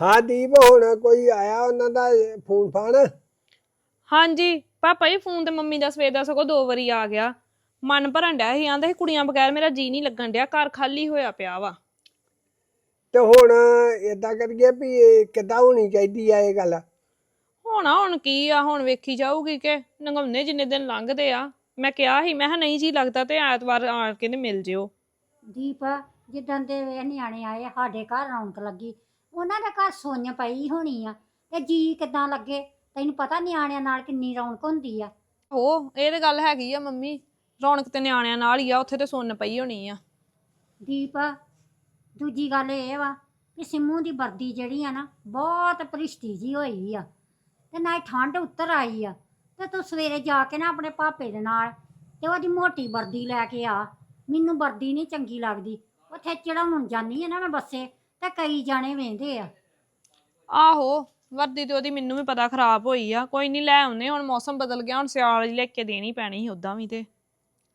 ਹਾਂ ਦੀਪ ਹੁਣ ਕੋਈ ਆਇਆ ਉਹਨਾਂ ਦਾ ਫੋਨ ਫਾਨ? ਹਾਂਜੀ ਪਾਪਾ ਜੀ ਫੋਨ ਤੇ ਮੰਮੀ ਦਾ ਸਵੇਰ ਦਾ ਸਗੋਂ ਦੋ ਵਾਰੀ ਆ ਗਿਆ। ਮਨ ਭਰਨ ਡਿਆ ਸੀ ਆਂਦਾ ਸੀ ਕੁੜੀਆਂ ਬਗੈਰ ਮੇਰਾ ਜੀ ਨਹੀਂ ਲੱਗਣ ਡਿਆ ਘਰ ਖਾਲੀ ਹੋਇਆ ਪਿਆ ਵਾ। ਤੇ ਹੁਣ ਏਦਾਂ ਕਰੀਏ ਵੀ ਇਹ ਕਿੱਦਾਂ ਹੋਣੀ ਚਾਹੀਦੀ ਆ ਇਹ ਗੱਲ? ਹੋਣਾ ਹੁਣ ਕੀ ਆ ਹੁਣ ਵੇਖੀ ਜਾਊਗੀ ਕਿ ਨੰਗਾਉਣੇ ਜਿੰਨੇ ਦਿਨ ਲੰਘਦੇ ਆ। ਮੈਂ ਕਿਹਾ ਸੀ ਮੈਂ ਕਿਹਾ ਨਹੀਂ ਜੀ ਲੱਗਦਾ ਤੇ ਐਤਵਾਰ ਆ ਕੇ ਤੇ ਮਿਲ ਜਿਓ। ਦੀਪ ਜਿੱਦਾਂ ਦੇ ਇਹ ਨਿਆਣੇ ਆਏ ਸਾਡੇ ਘਰ ਰੌਣਕ ਲੱਗੀ। ਉਹਨਾਂ ਦੇ ਘਰ ਸੁੰਨ ਪਈ ਹੋਣੀ ਆ। ਤੇ ਜੀ ਕਿਦਾਂ ਲੱਗੇ? ਤੈਨੂੰ ਪਤਾ ਨਿਆਣਿਆਂ ਨਾਲ ਕਿੰਨੀ ਰੌਣਕ ਹੁੰਦੀ ਆ। ਹੋ ਇਹ ਤੇ ਗੱਲ ਹੈਗੀ ਆ ਮੰਮੀ। ਰੌਣਕ ਤੇ ਨਿਆਣਿਆਂ ਨਾਲ ਹੀ ਆ ਉੱਥੇ ਤੇ ਸੁੰਨ ਪਈ ਹੋਣੀ ਆ। ਦੀਪ ਦੂਜੀ ਗੱਲ ਇਹ ਵਾ ਕਿ ਸਿੰਮੂ ਦੀ ਵਰਦੀ ਜਿਹੜੀ ਆ ਨਾ ਬਹੁਤ ਭ੍ਰਿਸ਼ਟੀ ਜੀ ਹੋਈ ਆ। ਤੇ ਨਾ ਠੰਡ ਉੱਤਰ ਆਈ ਆ। ਤੇ ਤੂੰ ਸਵੇਰੇ ਜਾ ਕੇ ਨਾ ਆਪਣੇ ਪਾਪੇ ਦੇ ਨਾਲ ਤੇ ਉਹਦੀ ਮੋਟੀ ਵਰਦੀ ਲੈ ਕੇ ਆ। ਮੈਨੂੰ ਵਰਦੀ ਨਹੀਂ ਚੰਗੀ ਲੱਗਦੀ। ਉੱਥੇ ਚੜਾਉਣ ਜਾਨੀ ਆ ਨਾ ਮੈਂ ਬੱਸੇ। ਤੇ ਕਈ ਜਾਣੇ ਵੇਂਦੇ ਆ। ਆਹੋ ਵਰਦੀ ਤੇ ਉਹਦੀ ਮੈਨੂੰ ਵੀ ਪਤਾ ਖਰਾਬ ਹੋਈ ਆ। ਕੋਈ ਨਹੀਂ ਲੈ ਆਉਨੇ ਹੁਣ ਮੌਸਮ ਬਦਲ ਗਿਆ ਹੁਣ ਸਿਆਲ ਹੀ ਲੈ ਕੇ ਦੇਣੀ ਪੈਣੀ ਸੀ ਉਦਾਂ ਵੀ ਤੇ।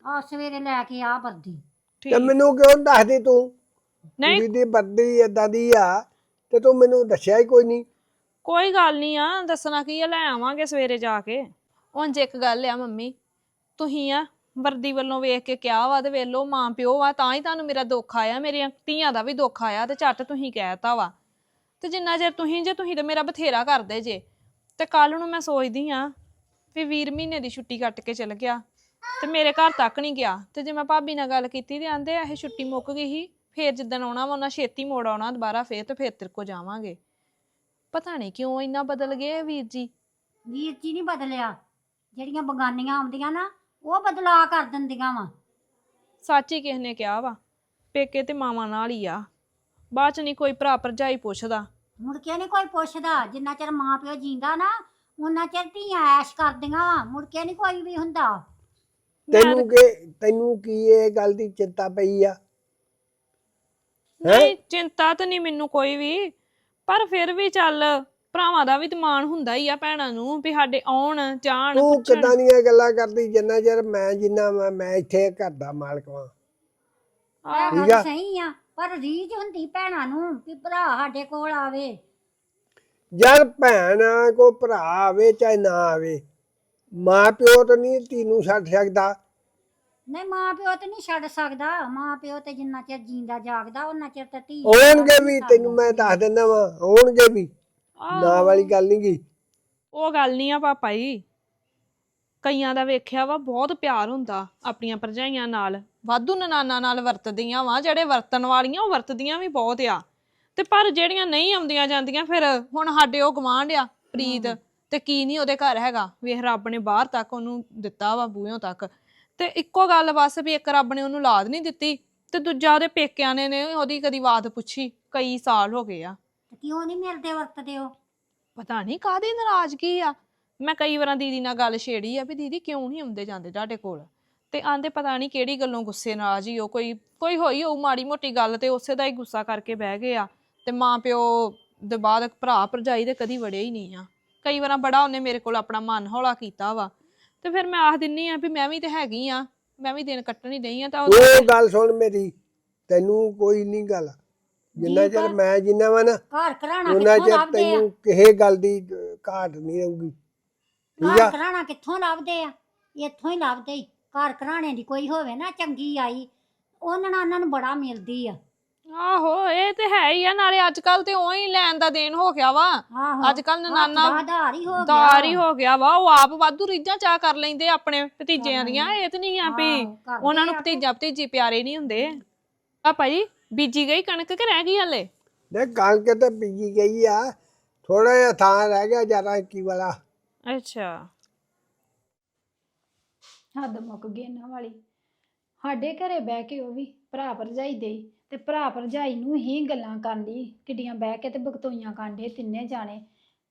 ਆ ਸਵੇਰੇ ਲੈ ਕੇ ਆ ਵਰਦੀ। ਤੇ ਠੀਕ ਮੈਨੂੰ ਕਿਉਂ ਨੀ ਦੱਸਦੀ ਤੂੰ? ਨਹੀਂ। ਕੁੜੀ ਦੀ ਬੱਦੀ ਏਦਾਂ ਦੀ ਆ ਤੇ ਤੂੰ ਮੈਨੂੰ ਦੱਸਿਆ ਹੀ ਕੋਈ ਨਹੀਂ ਕੋਈ ਗੱਲ ਨਹੀਂ ਆ ਦੱਸਣਾ ਕੀ ਆ ਲੈ ਆਵਾਂਗੇ ਸਵੇਰੇ ਜਾ ਕੇ। ਉਂਝ ਇੱਕ ਗੱਲ ਆ ਮੰਮੀ ਤੁਸੀਂ ਆ ਵਰਦੀ ਵੱਲੋਂ ਵੇਖ ਕੇ ਕਿਹਾ ਵਾ ਤੇ ਵੇਲੋ ਮਾਂ ਪਿਓ ਵਾ, ਤਾਂ ਹੀ ਤੁਹਾਨੂੰ ਮੇਰਾ ਦੁੱਖ ਆਇਆ, ਮੇਰੀਆਂ ਧੀਆਂ ਦਾ ਵੀ ਦੁੱਖ ਆਇਆ ਤੇ ਝੱਟ ਤੁਸੀਂ ਕਹਿਤਾ ਵਾ। ਤੇ ਜਿੰਨਾ ਚਿਰ ਤੁਸੀਂ ਜੇ, ਤੁਸੀਂ ਤੇ ਮੇਰਾ ਬਥੇਰਾ ਕਰਦੇ ਜੇ। ਤੇ ਕੱਲ ਨੂੰ ਮੈਂ ਸੋਚਦੀ ਆ ਵੀ ਵੀਰ ਮਹੀਨੇ ਦੀ ਛੁੱਟੀ ਕੱਟ ਕੇ ਚਲ ਗਿਆ ਤੇ ਮੇਰੇ ਘਰ ਤੱਕ ਨਹੀਂ ਗਿਆ। ਤੇ ਜੇ ਮੈਂ ਭਾਬੀ ਨਾਲ ਗੱਲ ਕੀਤੀ ਤੇ ਆਂਦੇ, ਇਹ ਛੁੱਟੀ ਮੁੱਕ ਗਈ ਸੀ, ਫੇਰ ਜਿੱਦਣ ਆਉਣਾ ਵਾ, ਉਹਨਾਂ ਛੇਤੀ ਮੋੜ ਆਉਣਾ, ਦੁਬਾਰਾ ਫੇਰ ਤੇ ਫੇਰ ਤੇਰੇ ਕੋ ਜਾਵਾਂਗੇ। ਪਤਾ ਨਹੀਂ ਕਿਉਂ ਇੰਨਾ ਬਦਲ ਗਏ ਇਹ ਵੀਰ ਜੀ। ਵੀਰ ਜੀ ਨਹੀਂ ਬਦਲਿਆ। ਜਿਹੜੀਆਂ ਬਗਾਨੀਆਂ ਆਉਂਦੀਆਂ ਨਾ ਉਹ ਬਦਲਾ ਕਰ ਦਿੰਦੀਆਂ ਵਾ। ਸੱਚ ਹੀ ਕਿਸ ਨੇ ਕਿਹਾ ਵਾ ਪੇਕੇ ਤੇ ਮਾਵਾਂ ਨਾਲ ਹੀ ਆ। ਬਾਅਦ ਚ ਨਹੀਂ ਕੋਈ ਭਰਾ ਭਰਜਾਈ ਪੁੱਛਦਾ। ਮੁੜ ਕੇ ਨਹੀਂ ਕੋਈ ਪੁੱਛਦਾ ਜਿੰਨਾ ਚਿਰ ਮਾਂ ਪਿਓ ਜਿੰਦਾ ਨਾ ਉਹਨਾਂ ਚਿਰ ਧੀਆਂ ਐਸ਼ ਕਰਦੀਆਂ ਵਾ ਮੁੜ ਕੇ ਨਹੀਂ ਕੋਈ ਵੀ ਹੁੰਦਾ। ਮੈਂ ਤੈਨੂੰ ਕਿ ਤੈਨੂੰ ਕੀ ਇਹ ਗੱਲ ਦੀ ਚਿੰਤਾ ਪਈ ਆ? ਨਹੀਂ ਚਿੰਤਾ ਤਾਂ ਨਹੀਂ ਮੈਨੂੰ ਕੋਈ ਵੀ ਪਰ ਫਿਰ ਵੀ ਚੱਲ। ਭਰਾਵਾਂ ਦਾ ਵੀ ਤੇ ਮਾਣ ਹੁੰਦਾ ਹੀ ਆ ਭੈਣਾਂ ਨੂੰ ਵੀ ਸਾਡੇ ਆਉਣ ਜਾਣ ਤੂੰ ਪੁੱਛਣ। ਕਿਦਾਂ ਦੀਆਂ ਗੱਲਾਂ ਕਰਦੀ? ਜਿੰਨਾ ਚਿਰ ਮੈਂ ਜਿੰਨਾ ਮੈਂ ਮੈਂ ਇੱਥੇ ਘਰ ਦਾ ਮਾਲਕ ਵਾਂ। ਆਹ, ਇਹ ਠੀਕ ਆ। ਗੱਲ ਸਹੀ ਆ ਪਰ ਰੀਝ ਹੁੰਦੀ ਭੈਣਾਂ ਨੂੰ ਵੀ ਭਰਾ ਸਾਡੇ ਕੋਲ ਆਵੇ। ਯਾਰ ਭੈਣ ਕੋ ਭਰਾ ਆਵੇ ਚਾਹੇ ਨਾ ਆਵੇ ਮਾਂ ਪਿਓ ਤਾਂ ਨਹੀਂ ਧੀ ਨੂੰ ਛੱਡ ਸਕਦਾ। ਨਹੀਂ ਮਾਂ ਪਿਓ ਤੇ ਨਹੀਂ ਛੱਡ ਸਕਦਾ। ਮਾਂ ਪਿਓ ਤੇ ਜਿੰਨਾ ਚਿਰ ਜਿੰਦਾ ਜਾਗਦਾ ਉਹਨਾਂ ਚਿਰ ਤੇ ਧੀ ਹੋਣਗੇ ਵੀ ਤੈਨੂੰ ਮੈਂ ਦੱਸ ਦਿੰਦਾ ਵਾਂ ਹੋਣਗੇ ਵੀ। ਨਾ ਆਹੋ। ਵਾਲੀ ਗੱਲ ਨਹੀਂ ਗੀ। ਉਹ ਗੱਲ ਨਹੀਂ ਆ ਪਾਪਾ ਜੀ। ਕਈਆਂ ਦਾ ਵੇਖਿਆ ਵਾ ਬਹੁਤ ਪਿਆਰ ਹੁੰਦਾ ਆਪਣੀਆਂ ਭਰਜਾਈਆਂ ਨਾਲ। ਵਾਧੂ ਨਨਾਨਾ ਨਾਲ ਵਰਤਦੀਆਂ ਵਾ ਜਿਹੜੇ ਵਰਤਣ ਵਾਲੀਆਂ ਉਹ ਵਰਤਦੀਆਂ ਵੀ ਬਹੁਤ ਆ। ਤੇ ਪਰ ਜਿਹੜੀਆਂ ਨਹੀਂ ਆਉਂਦੀਆਂ ਜਾਂਦੀਆਂ ਫਿਰ ਹੁਣ ਸਾਡੇ ਉਹ ਗਵਾਂਢ ਆ ਪ੍ਰੀਤ। ਤੇ ਕੀ ਨਹੀਂ ਉਹਦੇ ਘਰ ਹੈਗਾ? ਵੇਖ ਰੱਬ ਨੇ ਬਾਹਰ ਤੱਕ ਉਹਨੂੰ ਦਿੱਤਾ ਵਾ ਬੂਹਿਓਂ ਤੱਕ। ਤੇ ਇੱਕੋ ਗੱਲ ਬਸ ਵੀ ਇੱਕ ਰੱਬ ਨੇ ਉਹਨੂੰ ਲਾਦ ਨਹੀਂ ਦਿੱਤੀ। ਤੇ ਦੂਜਾ ਉਹਦੇ ਪੇਕਿਆਂ ਨੇ ਨੇ ਉਹਦੀ ਕਦੀ ਬਾਤ ਪੁੱਛੀ ਕਈ ਸਾਲ ਹੋ ਗਏ ਆ। ਤੇ ਕਿਉਂ ਨਹੀਂ ਮਿਲਦੇ ਵਰਤਦੇ ਹੋ ਪਤਾ ਨਹੀਂ ਕਾਹਦੀ ਨਾਰਾਜ਼ਗੀ ਆ? ਮੈਂ ਕਈ ਵਾਰਾਂ ਦੀਦੀ ਨਾਲ ਗੱਲ ਛੇੜੀ ਆ ਵੀ ਦੀਦੀ ਕਿਉਂ ਨਹੀਂ ਆਉਂਦੇ ਜਾਂਦੇ ਤੁਹਾਡੇ ਕੋਲ? ਤੇ ਆਂਦੇ ਪਤਾ ਨਹੀਂ ਕਿਹੜੀ ਗੱਲੋਂ ਗੁੱਸੇ ਨਾਰਾਜ਼ ਹੀ ਹੋ ਕੋਈ ਕੋਈ ਹੋਈ ਹੋਊ ਮਾੜੀ ਮੋਟੀ ਗੱਲ ਤੇ ਉਸੇ ਦਾ ਹੀ ਗੁੱਸਾ ਕਰਕੇ ਬਹਿ ਗਏ ਆ। ਤੇ ਮਾਂ ਪਿਓ ਦੇ ਬਾਅਦ ਭਰਾ ਭਰਜਾਈ ਦੇ ਕਦੀ ਵੜੇ ਹੀ ਨਹੀਂ ਆ। ਕਈ ਵਾਰਾਂ ਬੜਾ ਉਹਨੇ ਮੇਰੇ ਕੋਲ ਆਪਣਾ ਮਨ ਹੌਲਾ ਕੀਤਾ ਵਾ। ਤੇ ਫਿਰ ਮੈਂ ਆਖ ਦਿੰਨੀ ਆ ਵੀ ਮੈਂ ਵੀ ਤੇ ਹੈਗੀ ਆ ਮੈਂ ਵੀ ਦਿਨ ਕੱਟਣੀ ਨਹੀਂ ਆ ਤਾਂ ਉਹ ਉਹ ਗੱਲ ਸੁਣ ਮੇਰੀ ਤੈਨੂੰ ਕੋਈ ਨਹੀਂ ਗੱਲ। ਜਿੰਨਾ ਚਿਰ ਮੈਂ ਜਿੰਨਾ ਵਾ ਨਾ ਘਰ ਘਰਾਣਾ ਉਹਨਾਂ ਕਿੱਥੋਂ ਚਿਰ ਲੱਭਦੇ ਆ? ਤੈਨੂੰ ਕਿਸੇ ਗੱਲ ਦੀ ਘਾਟ ਨਹੀਂ ਰਹੂਗੀ। ਠੀਕ ਘਰ ਆ? ਘਰਾਣਾ ਕਿੱਥੋਂ ਲੱਭਦੇ ਆ? ਇੱਥੋਂ ਹੀ ਲੱਭਦੇ ਈ ਘਰ ਘਰਾਣੇ ਦੀ ਕੋਈ ਹੋਵੇ ਨਾ ਚੰਗੀ ਆਈ ਉਹਨਾਂ ਨਾਲ ਉਹਨਾਂ ਨੂੰ ਬੜਾ ਮਿਲਦੀ ਆ। ਆਹੋ ਇਹ ਤੇ ਹੈ ਹੀ ਆ ਨਾਲੇ ਅੱਜ ਕੱਲ ਤੇ ਉਹੀ ਲੈਣ ਦਾ ਦੇਣ ਹੋ ਗਿਆ ਵਾ। ਆਹੋ ਅੱਜ ਕੱਲ ਨਨਾਨਾ ਆਧਾਰ ਹੀ ਹੋ ਗਿਆ। ਦਾਰ ਹੀ ਹੋ ਗਿਆ ਵਾ ਉਹ ਆਪ ਵਾਧੂ ਰੀਝਾਂ ਚਾ ਕਰ ਲੈਂਦੇ ਆਪਣੇ ਭਤੀਜਿਆਂ ਦੀਆਂ ਇਹ ਤੇ ਨਹੀਂ ਆ ਵੀ ਆਹੋ, ਕਰਦੇ ਉਹਨਾਂ ਨੂੰ। ਭਤੀਜਾ ਭਤੀਜੀ ਪਿਆਰੇ ਨਹੀਂ ਹੁੰਦੇ। ਆ ਭਾਈ ਬੀਜੀ ਗਈ ਕਣਕ ਕਿ ਰਹਿ ਗਈ ਹਲੇ? ਦੇ ਕਣਕ ਤੇ ਬੀਜੀ ਗਈ ਆ ਥੋੜਾ ਜਿਹਾ ਥਾਂ ਰਹਿ ਗਿਆ ਜ਼ਿਆਦਾ ਕੀ ਵਾਲਾ। ਅੱਛਾ। ਹੱਦ ਮੁੱਕ ਗਈ ਇਹਨਾਂ ਵਾਲੀ। ਸਾਡੇ ਘਰੇ ਬਹਿ ਕੇ ਉਹ ਵੀ ਭਰਾ ਭਰਜਾਈ ਦੇ ਤੇ ਭਰਾ ਭਰਜਾਈ ਨੂੰ ਹੀ ਗੱਲਾਂ ਕਰਦੀ ਕਿੱਡੀਆਂ ਬਹਿ ਕੇ ਤੇ ਬਗਤੋਈਆਂ ਕਾਂਡੇ ਤਿੰਨੇ ਜਾਣੇ।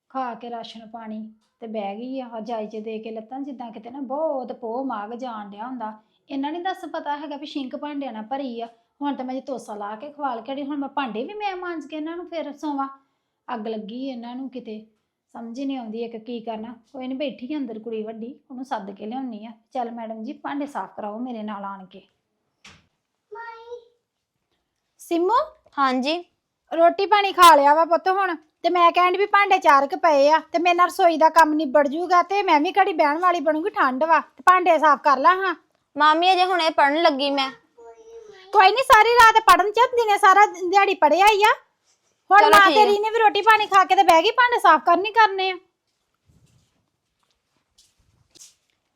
ਖਾ ਕੇ ਰਾਸ਼ਨ ਪਾਣੀ ਤੇ ਬਹਿ ਗਈ ਆ ਜਾਈ ਚ ਦੇ ਕੇ ਲੱਤਾਂ ਜਿੱਦਾਂ ਕਿਤੇ ਨਾ ਬਹੁਤ ਪੋਹ ਮਾਗ ਜਾਣ ਡਿਆ ਹੁੰਦਾ। ਇਹਨਾਂ ਨੇ ਦੱਸ ਪਤਾ ਹੈਗਾ ਵੀ ਸ਼ਿੰਕ ਭਾਂਡਿਆਂ ਨਾਲ ਭਰੀ ਆ ਹੁਣ ਤਾਂ ਮੈਂ ਜੇ ਤੋਸਾ ਲਾ ਕੇ ਖਵਾਲ ਕੇ ਆਈ, ਹੁਣ ਮੈਂ ਭਾਂਡੇ ਵੀ ਮੈਂ ਮਾਂਜ ਕੇ ਇਹਨਾਂ ਨੂੰ ਫਿਰ ਸੋਵਾਂ। ਅੱਗ ਲੱਗੀ ਇਹਨਾਂ ਨੂੰ ਕਿਤੇ ਸਮਝ ਹੀ ਨਹੀਂ ਆਉਂਦੀ ਇੱਕ ਕੀ ਕਰਨਾ। ਕੋਈ ਨਹੀਂ ਬੈਠੀ ਆ ਅੰਦਰ ਕੁੜੀ ਵੱਡੀ ਉਹਨੂੰ ਸੱਦ ਕੇ ਲਿਆਉਣੀ ਆ। ਚੱਲ ਮੈਡਮ ਜੀ ਭਾਂਡੇ ਸਾਫ਼ ਕਰਾਓ ਮੇਰੇ ਨਾਲ ਆਣ ਕੇ। ਸਿੰਮੂ? ਹਾਂਜੀ। ਰੋਟੀ ਪਾਣੀ ਖਾ ਲਿਆ ਵਾ ਪੁੱਤ ਹੁਣ ਤੇ ਮੈਂ ਕਹਿਣ ਡਈ ਵੀ ਭਾਂਡੇ ਚਾਰ ਕੁ ਪਏ ਆ ਤੇ ਮੇਰੇ ਨਾਲ ਰਸੋਈ ਦਾ ਕੰਮ ਨਿਬੜ ਜੂਗਾ ਤੇ ਮੈਂ ਵੀ ਘੜੀ ਬਹਿਣ ਵਾਲੀ ਬਣੂਗੀ ਠੰਡ ਵਾ ਤੇ ਭਾਂਡੇ ਸਾਫ਼ ਕਰ ਲਾਂ ਹਾਂ। ਮਾਮੀ ਅਜੇ ਹੁਣੇ ਪੜਨ ਲੱਗੀ ਮੈਂ। ਕੋਈ ਨਹੀਂ ਸਾਰੀ ਰਾਤ ਪੜਨ ਚ ਦਿਨੇ ਸਾਰਾ ਦਿਹਾੜੀ ਪੜਿਆ ਹੀ ਆ। ਹੁਣ ਚਲੋ ਮਾਂ ਠੀਕ ਆ। ਤੇਰੀ ਨੇ ਵੀ ਰੋਟੀ ਪਾਣੀ ਖਾ ਕੇ ਤੇ ਬਹਿ ਗਈ ਭਾਂਡੇ ਸਾਫ਼ ਕਰਨੀ ਕਰਨੇ ਆ।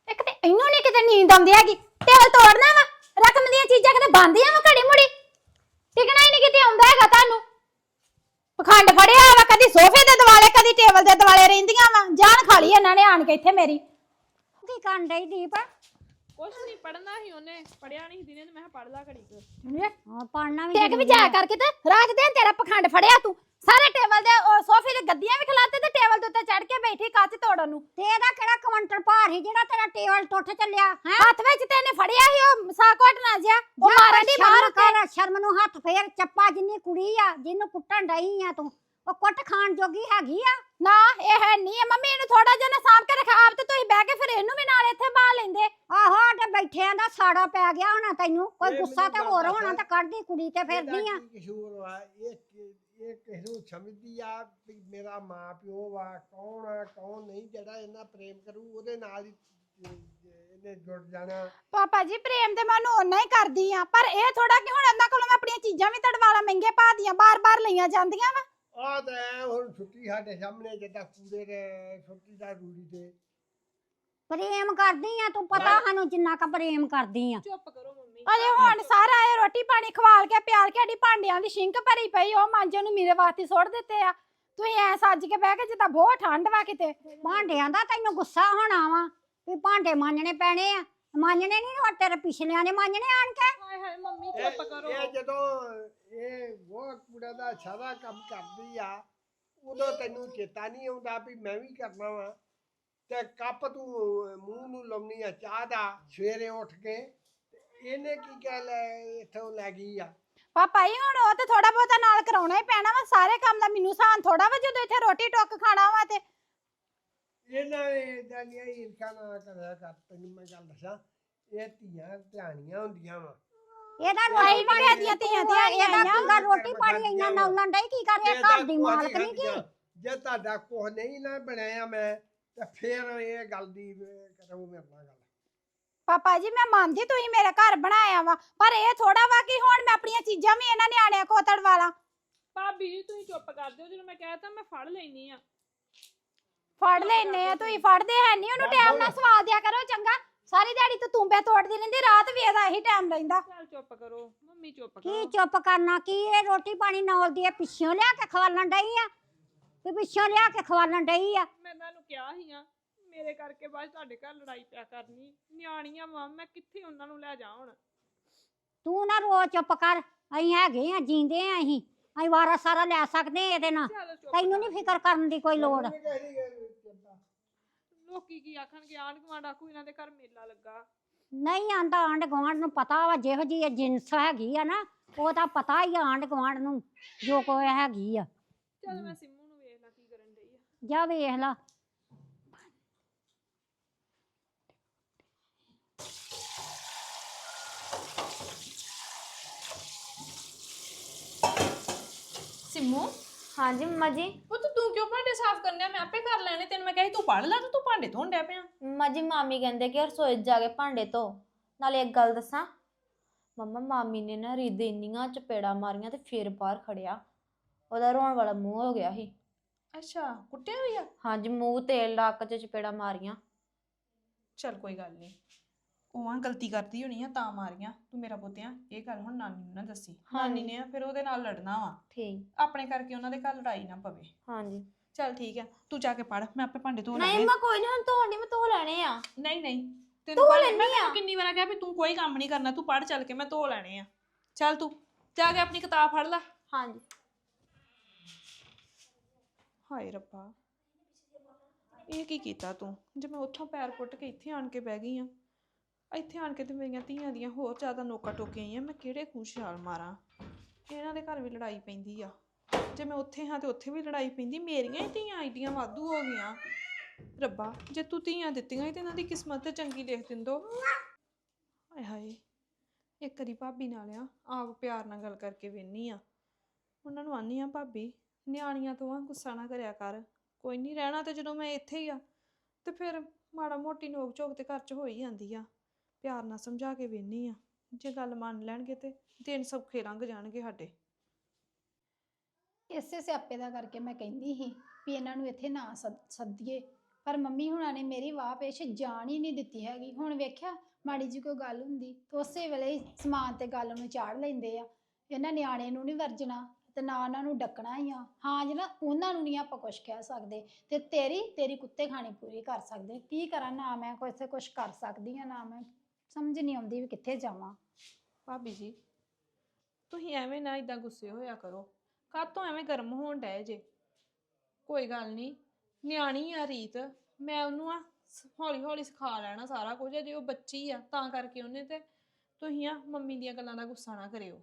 ਇੱਕ ਤੇ ਇਹਨੂੰ ਨਹੀਂ ਕਿਤੇ ਨੀਂਦ ਆਉਂਦੀ ਹੈਗੀ ਤੇਲ ਤੋੜਨਾ ਵਾ ਰਕਮ ਦੀਆਂ ਚੀਜ਼ਾਂ ਕਿਤੇ ਬੰਦੀਆਂ ਵਾ ਘੜੀ ਮੁੜੀ ਟਿਕਣਾ ਹੀ ਨਹੀਂ ਕਿਤੇ ਆਉਂਦਾ ਹੈਗਾ ਤੁਹਾਨੂੰ। ਪਖੰਡ ਫੜਿਆ ਵਾ ਕਦੀ ਸੋਫੇ ਦੇ ਦਿਵਾਲੇ ਕਦੀ ਟੇਬਲ ਦੇ ਦਿਵਾਲੇ ਰਹਿੰਦੀਆਂ ਵਾ ਜਾਨ ਖਾ ਲਈ ਇਹਨਾਂ ਨੇ ਆਣ ਕੇ ਇੱਥੇ ਮੇਰੀ। ਕੀ ਕਰਨ ਡਈ ਦੀਪ? ਕੁਛ ਨਹੀਂ ਪੜਨਾ ਸੀ ਉਹਨੇ ਪੜਿਆ ਨਹੀਂ ਦਿਨੇ ਤੇ ਮੈਂ ਪੜ ਲਾ ਘੜੀ ਕੁ। ਹਾਂ ਪੜਨਾ ਵੀ ਟੇਕ ਵੀ ਜ਼ਰੂਰੀ ਆ। ਜਾਇਆ ਕਰਕੇ ਤੇ ਰਾਤ ਦਿਨ ਤੇਰਾ ਪਖੰਡ ਫੜਿਆ ਤੂੰ। ਸਾਰੇ ਟੇਬਲ ਦੇ ਉਹ ਸੋਫੇ ਦੇ ਗੱਦੀਆਂ ਵੀ ਖਿਲਾਤੇ ਤੇ ਟੇਬਲ ਦੇ ਉੱਤੇ ਚੜ ਕੇ ਬੈਠੀ ਕੱਚ ਤੋੜਨ ਨੂੰ। ਤੇ ਇਹਦਾ ਕਿਹੜਾ ਕਵੰਟਰ ਭਾਰ ਸੀ ਜਿਹੜਾ ਤੇਰਾ ਟੇਬਲ ਟੁੱਟ ਚੱਲਿਆ ਹੈ? ਹੱਥ ਵਿੱਚ ਤੇ ਇਹਨੇ ਫੜਿਆ ਸੀ ਉਹ ਸਾਕੋਟ ਨਾ ਜਿਆ ਉਹ ਮਾਰਨ ਦੀ ਬਾਹਰ ਕਰ ਸ਼ਰਮ ਨੂੰ ਹੱਥ ਫੇਰ ਚੱਪਾ ਜਿੰਨੀ ਕੁੜੀ ਆ ਜਿਹਨੂੰ ਕੁੱਟਣ ਡਈ ਆ ਤੂੰ। ਉਹ ਕੁੱਟ ਖਾਣ ਜੋਗੀ ਹੈਗੀ ਆ। ਨਾ ਇਹ ਹੈ ਨਹੀਂ ਮੰਮੀ ਇਹਨੂੰ ਥੋੜਾ ਜਿਹਾ ਨਾ ਸਾਂਭ ਕੇ ਰੱਖ ਆਪ ਤੇ ਤੁਸੀਂ ਬਹਿ ਕੇ ਫਿਰ ਇਹਨੂੰ ਵੀ ਨਾਲ ਇੱਥੇ ਬਾਹ ਲੈਂਦੇ। ਆਹੋ ਤੇ ਬੈਠਿਆਂ ਦਾ ਸਾੜਾ ਪੈ ਗਿਆ ਹੋਣਾ ਤੈਨੂੰ। ਕੋਈ ਇਹ ਗੁੱਸਾ ਤੇ ਮੈਨੂੰ ਹੋਰ ਹੋਣਾ। ਤੇ ਕੱਢਦੀ ਕੁੜੀ ਤੇ ਫਿਰਦੀ ਆ। ਕਸੂਰ ਵਾ? ਇਹ ਕਿ- ਇਹ ਕਿਸ ਨੂੰ ਸਮਝਦੀ ਆ ਵੀ ਮੇਰਾ ਮਾਂ ਪਿਓ ਵਾ ਕੌਣ ਆ ਕੌਣ ਨਹੀਂ ਜਿਹੜਾ ਇਹਨਾਂ ਪ੍ਰੇਮ ਕਰੂ ਉਹਦੇ ਨਾਲ ਹੀ ਅਹ, ਇਹਨੇ ਜੁੜ ਜਾਣਾ। ਪਾਪਾ ਜੀ ਪ੍ਰੇਮ ਦੇ ਮੈਂ ਉਹਨੂੰ ਓਨਾ ਹੀ ਕਰਦੀ ਆ। ਪਰ ਇਹ ਥੋੜਾ ਕਿ ਹੁਣ ਇਹਨਾਂ ਕੋਲੋਂ ਮੈਂ ਆਪਣੀਆਂ ਚੀਜ਼ਾਂ ਵੀ ਤੜਵਾਲਾ ਮਹਿੰਗੇ ਪਾ ਦੀਆਂ ਬਾਰ-ਬਾਰ ਲਈਆਂ ਜਾਂਦੀਆਂ ਵਾ। ਆ ਤਾਂ ਐਂ ਹੁਣ ਛੁੱਟੀ ਸਾਡੇ ਸਾਹਮਣੇ ਜਿੱਦਾਂ ਕੂੜੇ ਦੇ ਛੁੱਟੀ ਦਾ ਰੂੜੀ ਤੇ। ਪ੍ਰੇਮ ਕਰਦੀ ਆ ਤੂੰ ਪਤਾ ਸਾਨੂੰ ਜਿੰਨਾ ਕ ਪ੍ਰੇਮ ਕਰਦੀ ਆ। ਚੁੱਪ ਕਰੋ ਮੰਮੀ। ਅਜੇ ਹੁਣ ਸਾਰਾ ਇਹ ਰੋਟੀ ਪਾਣੀ ਖਵਾਲ ਕੇ ਪਿਆਲ ਕੇ ਸਾਡੀ ਭਾਂਡਿਆਂ ਦੀ ਸ਼ਿੰਕ ਭਰੀ ਪਈ ਉਹ ਮਾਂਜੇ ਨੂੰ ਮੇਰੇ ਵਾਸਤੇ ਸੁੱਟ ਦਿੱਤੇ ਆ। ਤੁਸੀਂ ਐ ਸੱਜ ਕੇ ਬਹਿ ਕੇ ਜਿੱਦਾਂ ਬਹੁਤ ਠੰਡ ਵਾ ਕਿਤੇ। ਭਾਂਡਿਆਂ ਦਾ ਤੈਨੂੰ ਗੁੱਸਾ ਹੋਣਾ ਵਾ ਵੀ ਭਾਂਡੇ ਮਾਂਜਣੇ ਪੈਣੇ ਆ। ਮਾਂਜਣੇ ਨਹੀਂ ਉਹ ਤੇਰੇ ਪਿਛਲਿਆਂ ਨੇ ਮਾਂਜਣੇ ਆਣ ਕੇ ਹਾਏ ਹਾਏ ਮੰਮੀ ਇਹ ਚੁੱਪ ਕਰੋ। ਇਹ ਜਦੋਂ ਇਹ ਉਹ ਕੂੜਾ ਦਾ ਸਾਰਾ ਕੰਮ ਕਰਦੀ ਆ ਉਦੋਂ ਤੈਨੂੰ ਚੇਤਾ ਨਹੀਂ ਆਉਂਦਾ ਵੀ ਮੈਂ ਵੀ ਕਰਨਾ ਵਾ। ਤੇ ਕੱਪ ਤੂੰ ਮੂੰਹ ਨੂੰ ਲਾਉਣੀ ਆ ਚਾਹ ਦਾ ਸਵੇਰੇ ਉੱਠ ਕੇ। ਤੇ ਇਹਨੇ ਕੀ ਕਹਿ ਲੈ ਇੱਥੋਂ ਲੈ ਗਈ ਆ। ਪਾਪਾ ਜੀ ਹੁਣ ਉਹ ਤੇ ਥੋੜਾ ਬਹੁਤਾ ਨਾਲ ਕਰਾਉਣਾ ਹੀ ਪੈਣਾ ਵਾ। ਸਾਰੇ ਕੰਮ ਦਾ ਮੈਨੂੰ ਸਾਨ ਥੋੜਾ ਵਾ ਜਦੋਂ ਇੱਥੇ ਰੋਟੀ ਟੁੱਕ ਖਾਣਾ ਵਾ ਤੇ ਇਹਨਾਂ ਇਦਾਂ ਦੀਆਂ ਈਰਖਾ ਨਾ ਕਰਿਆ ਕਰ ਤੈਨੂੰ ਮੈਂ ਗੱਲ ਦੱਸਾਂ ਇਹ ਧੀਆਂ ਧਿਆਣੀਆਂ ਹੁੰਦੀਆਂ ਵਾ। ਇਹਦਾ ਰੋਟੀ ਪਾਣੀ ਦੀਆਂ ਧੀਆਂ ਤੂੰ ਇਹਦਾ। ਕੀ ਕਰ ਰੋਟੀ ਪਾਣੀ ਇੰਨਾ ਨੌਲਣ ਡਈ ਕੀ ਕਰ ਇਹ ਘਰ ਦੀ ਮਾਲਕ ਨਹੀਂ ਕੀ? ਜੇ ਤੁਹਾਡਾ ਕੁਝ ਨਹੀਂ ਨਾ ਬਣਾਇਆ ਮੈਂ ਤੇ ਫੇਰ ਇਹ ਗੱਲ ਦੀ ਕਰੋ ਮੇਰੇ ਨਾਲ ਗੱਲ। ਪਾਪਾ ਜੀ ਮੈਂ ਮੰਨਦੀ ਤੁਸੀਂ ਮੇਰਾ ਘਰ ਬਣਾਇਆ ਵਾ ਪਰ ਇਹ ਥੋੜਾ ਵਾ ਕਿ ਹੁਣ ਮੈਂ ਆਪਣੀਆਂ ਚੀਜ਼ਾਂ ਵੀ ਇਹਨਾਂ ਨਿਆਣਿਆਂ ਕੋ ਤੜਵਾਲਾਂ ਭਾਬੀ ਜੀ ਤੁਸੀਂ ਚੁੱਪ ਕਰ ਦਿਓ ਜਦੋਂ ਮੈਂ ਕਹਿਤਾ ਮੈਂ ਫੜ ਲੈਣੀ ਆ। ਫੜ ਲੈਨੇ ਆ ਤੁਸੀਂ ਫੜਦੇ ਹੈ ਨਹੀਂ ਉਹਨੂੰ ਟਾਈਮ ਨਾਲ ਸਵਾ ਦਿਆ ਕਰੋ ਚੰਗਾ। ਸਾਰੀ ਦਿਹਾੜੀ ਤੂੰ ਤੂੰਬੇ ਤੋੜਦੀ ਰਹਿੰਦੀ ਰਾਤ ਵੀ ਇਹਦਾ ਇਹੀ ਟਾਈਮ ਰਹਿੰਦਾ। ਚੱਲ ਚੁੱਪ ਕਰੋ ਮੰਮੀ ਚੁੱਪ ਕੀ ਕਰੋ। ਚੁੱਪ ਕਰਨਾ ਕੀ ਇਹ ਰੋਟੀ ਪਾਣੀ ਨੌਲਦੀ ਆ ਪਿੱਛੋਂ ਲਿਆ ਕੇ ਖਵਾਲਣ ਡਈ ਆ? ਵੀ ਪਿੱਛੋਂ ਲਿਆ ਕੇ ਖਵਾਲਣ ਡਈ ਆ? ਮੈਂ ਤੁਹਾਨੂੰ ਕਿਹਾ ਸੀ ਆ ਮੇਰੇ ਕਰਕੇ ਬਾਅਦ 'ਚ ਤੁਹਾਡੇ ਘਰ ਲੜਾਈ ਪਿਆ ਕਰਨੀ। ਨਿਆਣੀਆਂ ਵਾਂ ਮੈਂ ਕਿੱਥੇ ਉਹਨਾਂ ਨੂੰ ਲੈ ਜਾ ਹੁਣ? ਤੂੰ ਨਾ ਰੋ ਚੁੱਪ ਕਰ ਅਸੀਂ ਹੈਗੇ ਆ ਜੀਂਦੇ ਆ ਅਸੀਂ। ਅਸੀਂ ਵਾਰਾ ਸਾਰਾ ਲੈ ਸਕਦੇ ਆ ਇਹਦੇ ਨਾਲ। ਚੱਲ ਚੁੱਪ ਤੈਨੂੰ ਨਹੀਂ ਫਿਕਰ ਕਰਨ ਦੀ ਕੋਈ ਲੋੜ ਨਹੀਂ ਕਹਿ ਰਹੀ ਇਹ ਚਿੰਤਾ। ਲੋਕੀ ਕੀ ਆਖਣਗੇ? ਆਂਢ ਗੁਆਂਢ ਆਖੂ ਇਹਨਾਂ ਦੇ ਘਰ ਮੇਲਾ ਲੱਗਾ। ਨਹੀਂ ਆਂਦਾ ਆਂਡ ਗਵਾਂਡ ਨੂੰ ਪਤਾ ਵਾ ਜਿਹੋ ਜੀ ਇਹ ਜਿੰਸ ਹੈਗੀ ਆ ਨਾ ਉਹ ਤਾਂ ਪਤਾ ਹੀ ਆ ਆਂਡ ਗਵਾਂਡ ਨੂੰ ਜੋ ਕੋਈ ਹੈਗੀ ਆ। ਚੱਲ ਮੈਂ ਸਿੰਮੂ ਨੂੰ ਵੇਖ ਲਾਂ ਕੀ ਕਰਨ ਡਈ ਆ। ਜਾ ਵੇਖ ਲਾ। ਸਿੰਮੂ? ਹਾਂਜੀ ਮੰਮਾ ਜੀ। ਉਹ ਤੂੰ ਕਿਉਂ ਭਾਂਡੇ ਸਾਫ਼ ਕਰਨੇ ਮੈਂ ਆਪੇ ਕਰ ਲੈਣੇ। ਤੈਨੂੰ ਮੈਂ ਕਹੀ ਤੂੰ ਪੜ ਲੈ ਤੇ ਤੂੰ ਭਾਂਡੇ ਧੋਣ ਡਿਆ ਪਿਆ। ਮੰਮਾ ਜੀ ਮਾਮੀ ਕਹਿੰਦੇ ਕਿ ਰਸੋਈ 'ਚ ਜਾ ਕੇ ਭਾਂਡੇ ਧੋ। ਨਾਲੇ ਇੱਕ ਗੱਲ ਦੱਸਾਂ ਮੰਮਾ ਮਾਮੀ ਨੇ ਨਾ ਰਿੱਧ ਇੰਨੀਆਂ ਚਪੇੜਾ ਮਾਰੀਆਂ ਤੇ ਫੇਰ ਬਾਹਰ ਖੜਿਆ। ਉਹਦਾ ਰੋਣ ਵਾਲਾ ਮੂੰਹ ਹੋ ਗਿਆ ਸੀ। ਅੱਛਾ ਕੁੱਟਿਆ ਹੋਈ ਆ? ਹਾਂਜੀ ਮੂੰਹ ਤੇ ਲੱਕ 'ਚ ਚਪੇੜਾ ਮਾਰੀਆਂ। ਚੱਲ ਕੋਈ ਗੱਲ ਨਹੀਂ ਉਹ ਆ ਗਲਤੀ ਕਰਦੀ ਹੋਣੀ ਆ ਤਾਂ ਮਾਰੀਆਂ ਤੂੰ ਮੇਰਾ ਪੁੱਤਿਆ ਇਹ ਗੱਲ ਹੁਣ ਨਾਨੀ ਨੂੰ ਨਾ ਦੱਸੀ। ਨਾਨੀ ਨੇ ਆ ਫਿਰ ਉਹਦੇ ਨਾਲ ਲੜਨਾ ਵਾ। ਠੀਕ। ਆਪਣੇ ਕਰਕੇ ਉਹਨਾਂ ਦੇ ਘਰ ਲੜਾਈ ਨਾ ਪਵੇ। ਹਾਂਜੀ। ਚੱਲ ਠੀਕ ਆ ਤੂੰ ਜਾ ਕੇ ਪੜ ਮੈਂ ਆਪੇ ਭਾਂਡੇ ਧੋ ਨਹੀਂ ਮੈਂ ਕੋਈ ਨਹੀਂ ਹੁਣ ਧੋਣ ਡਈ ਮੈਂ ਧੋ ਲੈਣੇ ਆ। ਨਹੀਂ ਨਹੀਂ ਧੋ ਤੈਨੂੰ ਪੜ੍ਹ- ਲੈਨੀ ਮੈਂ। ਤੈਨੂੰ ਕਿੰਨੀ ਵਾਰ ਕਿਹਾ ਵੀ ਤੂੰ ਕੋਈ ਕੰਮ ਨਹੀਂ ਕਰਨਾ ਤੂੰ ਪੜ ਚੱਲ ਕੇ ਮੈਂ ਧੋ ਲੈਣੇ ਆ। ਚੱਲ ਤੂੰ ਜਾ ਕੇ ਆਪਣੀ ਕਿਤਾਬ ਫੜ ਲੈ। ਹਾਂਜੀ। ਹਾਏ ਰੱਬਾ ਇਹ ਕੀ ਕੀਤਾ ਤੂੰ? ਜੇ ਮੈਂ ਉੱਥੋਂ ਪੈਰ ਪੁੱਟ ਕੇ ਇੱਥੇ ਆਣ ਕੇ ਬਹਿ ਗਈ ਆ। ਇੱਥੇ ਆਣ ਕੇ ਤੇ ਮੇਰੀਆਂ ਧੀਆਂ ਦੀਆਂ ਹੋਰ ਜ਼ਿਆਦਾ ਨੋਕਾ ਟੋਕੀਆਂ ਹੀ ਆ ਮੈਂ ਕਿਹੜੇ ਖੁਸ਼ਹਾਲ ਮਾਰਾਂ? ਇਹਨਾਂ ਦੇ ਘਰ ਵੀ ਲੜਾਈ ਪੈਂਦੀ ਆ। ਜੇ ਮੈਂ ਉੱਥੇ ਹਾਂ ਤੇ ਉੱਥੇ ਵੀ ਲੜਾਈ ਪੈਂਦੀ, ਮੇਰੀਆਂ ਹੀ ਧੀਆਂ ਆਈਡੀਆਂ ਵਾਧੂ ਹੋ ਗਈਆਂ। ਰੱਬਾ, ਜੇ ਤੂੰ ਧੀਆਂ ਦਿੱਤੀਆਂ ਹੀ ਤੇ ਇਹਨਾਂ ਦੀ ਕਿਸਮਤ ਤੇ ਚੰਗੀ ਦੇਖ ਦਿੰਦੋ। ਹਾਏ ਹਾਏ, ਇੱਕ ਵਾਰੀ ਭਾਬੀ ਨਾਲ ਆ, ਆਪ ਪਿਆਰ ਨਾਲ ਗੱਲ ਕਰਕੇ ਵੇਨੀ ਆ। ਉਹਨਾਂ ਨੂੰ ਆਨੀ ਆ ਭਾਬੀ, ਨਿਆਣੀਆਂ ਤੋਂ ਆ ਗੁੱਸਾ ਨਾ ਕਰਿਆ ਕਰ। ਕੋਈ ਨਹੀਂ ਰਹਿਣਾ ਤੇ ਜਦੋਂ ਮੈਂ ਇੱਥੇ ਹੀ ਆ, ਤੇ ਫਿਰ ਮਾੜਾ ਮੋਟੀ ਨੋਕ ਝੋਕ ਤੇ ਘਰ 'ਚ ਹੋ ਹੀ ਜਾਂਦੀ ਆ। ਪਿਆਰ ਨਾਲ ਸਮਝਾ ਕੇ ਵੇਨੀ ਆ। ਜੇ ਗੱਲ ਮੰਨ ਲੈਣਗੇ ਤੇ ਦਿਨ ਸੌਖੇ ਲੰਘ ਜਾਣਗੇ ਸਾਡੇ। ਇਸੇ ਸਿਆਪੇ ਦਾ ਕਰਕੇ ਮੈਂ ਕਹਿੰਦੀ ਸੀ ਵੀ ਇਹਨਾਂ ਨੂੰ ਇੱਥੇ ਨਾ ਸੱਦ- ਸੱਦੀਏ। ਪਰ ਮੰਮੀ ਹੁਣਾਂ ਨੇ ਮੇਰੀ ਵਾਹ ਪੇਸ਼ ਜਾਣ ਹੀ ਨਹੀਂ ਦਿੱਤੀ ਹੈਗੀ। ਹੁਣ ਵੇਖਿਆ, ਮਾੜੀ ਜੀ ਕੋਈ ਗੱਲ ਹੁੰਦੀ ਤਾਂ ਉਸੇ ਵੇਲੇ ਹੀ ਸਮਾਨ ਤੇ ਗੱਲ ਨੂੰ ਚਾੜ ਲੈਂਦੇ ਆ। ਇਹਨਾਂ ਨਿਆਣੇ ਨੂੰ ਨਹੀਂ ਵਰਜਣਾ ਤੇ ਨਾ ਉਹਨਾਂ ਨੂੰ ਡੱਕਣਾ ਹੀ ਆ। ਹਾਂ ਜੀ ਨਾ, ਉਹਨਾਂ ਨੂੰ ਨਹੀਂ ਆਪਾਂ ਕੁਝ ਕਹਿ ਸਕਦੇ ਤੇ ਤੇਰੀ ਤੇਰੀ ਕੁੱਤੇ ਖਾਣੀ ਪੂਰੀ ਕਰ ਸਕਦੇ। ਕੀ ਕਰਾਂ, ਨਾ ਮੈਂ ਕੋਈ ਕੁਝ ਕਰ ਸਕਦੀ ਆ, ਨਾ ਮੈਂ ਸਮਝ ਨਹੀਂ ਆਉਂਦੀ ਵੀ ਕਿੱਥੇ ਜਾਵਾਂ। ਭਾਬੀ ਜੀ ਤੁਸੀਂ ਐਵੇਂ ਨਾ ਇਦਾਂ ਗੁੱਸੇ ਹੋਇਆ ਕਰੋ। ਕਾਹਤੋਂ ਐਵੇਂ ਗਰਮ ਹੋਣ ਡਏ ਜੇ। ਕੋਈ ਗੱਲ ਨਹੀਂ ਨਿਆਣੀ ਆ ਰੀਤ ਮੈਂ ਉਹਨੂੰ ਆ ਹੌਲੀ ਹੌਲੀ ਸਿਖਾ ਲੈਣਾ ਸਾਰਾ ਕੁਝ ਜੇ ਉਹ ਬੱਚੀ ਆ ਤਾਂ ਕਰਕੇ ਉਹਨੇ ਤੇ ਤੁਸੀਂ ਆ ਮੰਮੀ ਦੀਆਂ ਗੱਲਾਂ ਦਾ ਗੁੱਸਾ ਨਾ ਕਰਿਓ।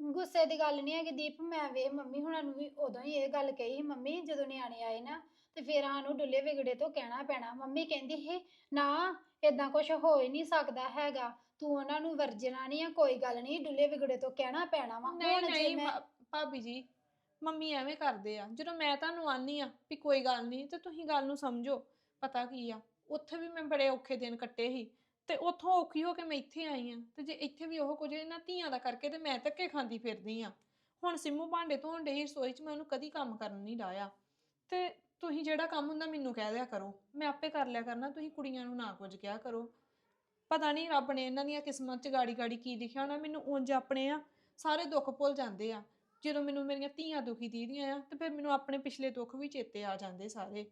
ਗੁੱਸੇ ਦੀ ਗੱਲ ਨਹੀਂ ਹੈਗੀ ਦੀਪ ਮੈਂ ਵੇ ਮੰਮੀ ਹੁਣਾਂ ਨੂੰ ਵੀ ਉਦੋਂ ਹੀ ਇਹ ਗੱਲ ਕਹੀ ਮੰਮੀ ਜਦੋਂ ਨਿਆਣੇ ਆਏ ਨਾ ਤੇ ਫਿਰ ਸਾਨੂੰ ਡੁੱਲੇ ਵਿਗੜੇ ਤੋਂ ਕਹਿਣਾ ਪੈਣਾ। ਮੰਮੀ ਕਹਿੰਦੀ ਸੀ ਨਾ ਇਦਾਂ ਕੁਝ ਹੋ ਹੀ ਨਹੀਂ ਸਕਦਾ ਹੈਗਾ। ਤੂੰ ਉਹਨਾਂ ਨੂੰ ਵਰਜਣਾ ਨਹੀਂ ਆ ਕੋਈ ਗੱਲ ਨਹੀਂ ਡੁੱਲੇ ਵਿਗੜੇ ਤੋਂ ਕਹਿਣਾ ਪੈਣਾ ਵਾ। ਨਹੀਂ ਹੁਣ ਜੇ ਨਹੀਂ ਮੈਂ ਭਾ- ਭਾਬੀ ਜੀ ਮੰਮੀ ਐਵੇਂ ਕਰਦੇ ਆ। ਜਦੋਂ ਮੈਂ ਤੁਹਾਨੂੰ ਆਨੀ ਆ ਵੀ ਕੋਈ ਗੱਲ ਨਹੀਂ ਤੇ ਤੁਸੀਂ ਗੱਲ ਨੂੰ ਸਮਝੋ ਪਤਾ ਕੀ ਆ ਉੱਥੇ ਵੀ ਮੈਂ ਬੜੇ ਔਖੇ ਦਿਨ ਕੱਟੇ ਸੀ ਤੇ ਉੱਥੋਂ ਔਖੀ ਹੋ ਕੇ ਮੈਂ ਇੱਥੇ ਆਈ ਆ ਤੇ ਜੇ ਇੱਥੇ ਵੀ ਉਹ ਕੁਝ ਇਹਨਾਂ ਧੀਆਂ ਦਾ ਕਰਕੇ ਤੇ ਮੈਂ ਧੱਕੇ ਖਾਂਦੀ ਫਿਰਦੀ ਆ। ਹੁਣ ਸਿੰਮੂ ਭਾਂਡੇ ਧੋਣ ਡਈ ਰਸੋਈ 'ਚ ਮੈਂ ਉਹਨੂੰ ਕਦੀ ਕੰਮ ਕਰਨ ਨਹੀਂ ਡਾਇਆ ਤੇ ਤੁਸੀਂ ਜਿਹੜਾ ਕੰਮ ਹੁੰਦਾ ਮੈਨੂੰ ਕਹਿ ਦਿਆ ਕਰੋ। ਮੈਂ ਆਪੇ ਕਰ ਲਿਆ ਕਰਨਾ, ਤੁਸੀਂ ਕੁੜੀਆਂ ਨੂੰ ਨਾ ਕੁਝ ਕਿਹਾ ਕਰੋ। ਪਤਾ ਨਹੀਂ ਰੱਬ ਨੇ ਇਹਨਾਂ ਦੀਆਂ ਕਿਸਮਤ 'ਚ ਗਾੜੀ ਗਾੜੀ ਕੀ ਲਿਖਿਆ ਹੋਣਾ, ਮੈਨੂੰ ਉਂਝ ਆਪਣੇ ਆ, ਸਾਰੇ ਦੁੱਖ ਭੁੱਲ ਜਾਂਦੇ ਆ। ਜਦੋਂ ਮੈਨੂੰ ਮੇਰੀਆਂ ਧੀਆਂ ਦੁਖੀ ਦੀਦੀਆਂ ਆ, ਤੇ ਫਿਰ ਮੈਨੂੰ ਆਪਣੇ ਪਿਛਲੇ ਦੁੱਖ ਵੀ ਚੇਤੇ ਆ ਜਾਂਦੇ ਸਾਰੇ।